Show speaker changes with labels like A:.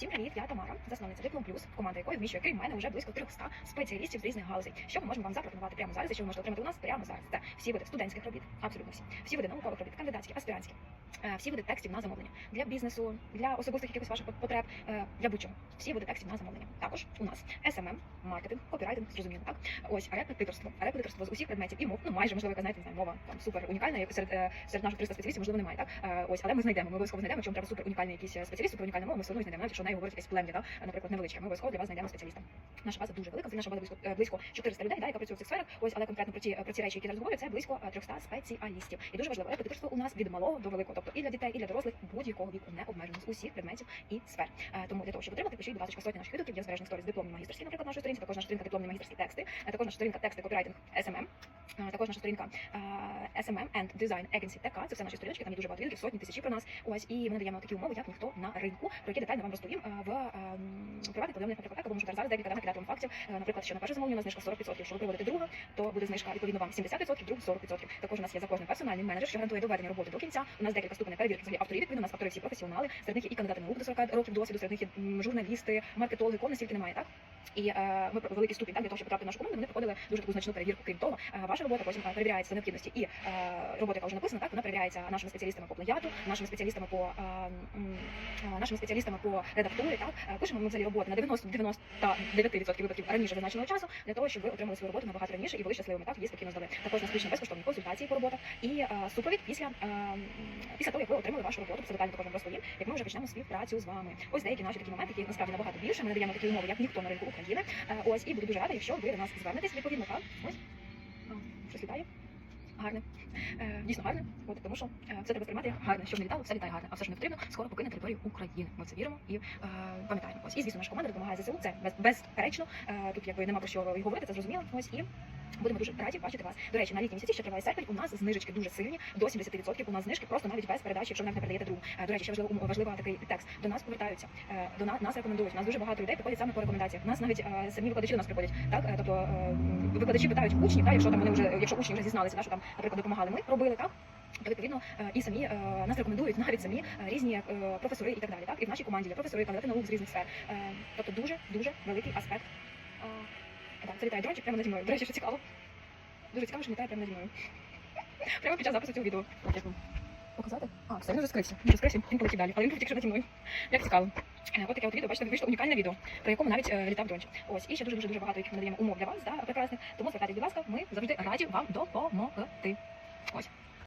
A: Всім привіт, я Тамара, засновниця Диплом Плюс, команда якої вміщує крім мене вже близько 300 спеціалістів з різних галузей. Що ми можемо вам запропонувати прямо зараз, і що ви можете отримати у нас прямо зараз. Це всі види студентських робіт, абсолютно всі, всі види наукових робіт, кандидатські, аспірантські, всі види текстів на замовлення для бізнесу, для особистих якихось ваших потреб, е, для будь-чого. Всі види текстів на замовлення. Також у нас SMM, маркетинг, копірайтинг, зрозуміло, так? Ось репетиторство, репетиторство з усіх предметів і мов. Ну майже можливо, яка знаєте, не знаю, мова там супер унікальна, як серед е, серед наших 300 спеціалістів, можливо, немає, так? Е, Ось, але ми знайдемо. Ми обов'язково знайдемо, вам треба супер унікальний якийсь е, спеціаліст, супер унікальна мова, ми все одно знайдемо, навіть якщо неї говорить якесь плем'я, е, наприклад, невеличке. Ми обов'язково для вас знайдемо спеціаліста. Наша база дуже велика, наша база близько, е, близько 400 людей, да, яка працює в цих сферах. Ось, але конкретно про ті, про ці речі, які зараз говорю, це близько е, 300 спеціалістів. І дуже важливо, репетиторство у нас від малого до великого, тобто і для дітей, і для дорослих будь-якого віку не обмежено з усіх предметів і сфер. Е, Тому для того, щоб отримати, пишіть, будь ласка, сотні наших відгуків, є збережних сторіс дипломні магістерські, наприклад, нашої сторінці, також наша сторінка дипломні магістерські тексти, е, також наша сторінка тексти, копірайтинг, е, також наша сторінка е, SMM and Design Agency TK, це все наші сторіночки, там є дуже багато відгуків, сотні тисячі про нас. Ось і ми надаємо такі умови, як ніхто на ринку, про які детально вам розповім е, в приватних повідомленнях на іпотека, бо можу зараз декілька кидати вам фактів. Е, Наприклад, що на перше замовлення у нас знижка 40%, якщо ви приводите друга, то буде знижка відповідно вам 70%, друг 40%. Також у нас є за кожним персональний менеджер, що гарантує доведення роботи до кінця. У нас декілька ступеней перевірки взагалі авторів, відповідно, у нас автори всі професіонали, серед них є і кандидати наук до 40 років досвіду, серед них є журналісти, маркетологи, кого настільки немає, так? І е, ми великий ступінь так, для того, щоб потрапити в нашу команду, вони проходили дуже таку значну перевірку. Крім того, е, ваша робота потім е, перевіряється за необхідності і робота, яка вже написана, так вона перевіряється нашими спеціалістами по плагіату, нашими спеціалістами по нашими спеціалістами по редактурі. Так пишемо ми взагалі роботи на 90 99% випадків раніше зазначеного часу для того, щоб ви отримали свою роботу набагато раніше і були щасливими. Так її спокійно здали. Також нас включені безкоштовні консультації по роботах і супровід після після того, як ви отримали вашу роботу. Це детально також розповім, як ми вже почнемо співпрацю з вами. Ось деякі наші такі моменти, які насправді набагато більше. Ми надаємо такі умови, як ніхто на ринку України. Е, Ось і буду дуже рада, якщо ви до нас звернетесь відповідно. Так ось щось літає. Гарне, е, дійсно гарне, от тому що е, все треба сприймати як гарне, щоб не літало, все літає гарне, а все ж не потрібно, скоро покине територію України. Ми це віримо і е, пам'ятаємо. Ось і звісно, наша команда допомагає ЗСУ. Це без, безперечно. Е, тут якби нема про що і говорити, це зрозуміло. Ось і будемо дуже раді бачити вас. До речі, на літні місяці ще триває серпень. У нас знижечки дуже сильні, до 70%. У нас знижки просто навіть без передачі, якщо навіть не передаєте другу. Е, До речі, ще важливо важлива такий текст. До нас повертаються, е, до нас, нас рекомендують. У нас дуже багато людей приходять саме по рекомендаціях. У нас навіть е, самі викладачі до нас приходять. Так, тобто викладачі питають учнів, так, якщо там вони вже, якщо учні вже зізналися, так, що там, наприклад, допомагали, ми робили так. То відповідно і самі нас рекомендують навіть самі різні професори і так далі. Так і в нашій команді є професори, кандидати наук з різних сфер. Тобто дуже дуже великий аспект. Так, залітає дрончик прямо наді мною. До речі, що цікаво. Дуже цікаво, що літає прямо наді мною. Прямо під час запису цього відео. Показати? А, все, він вже скрився. Він вже скрився, він полетів далі. Але він був тільки що наді мною. Як цікаво. Е, От таке от відео, бачите, вийшло унікальне відео, про якому навіть е, літав дрончик. Ось, і ще дуже дуже дуже багато яких ми надаємо умов для вас, да, прекрасних. Тому звертайтесь, будь ласка, ми завжди раді вам допомогти. Ось.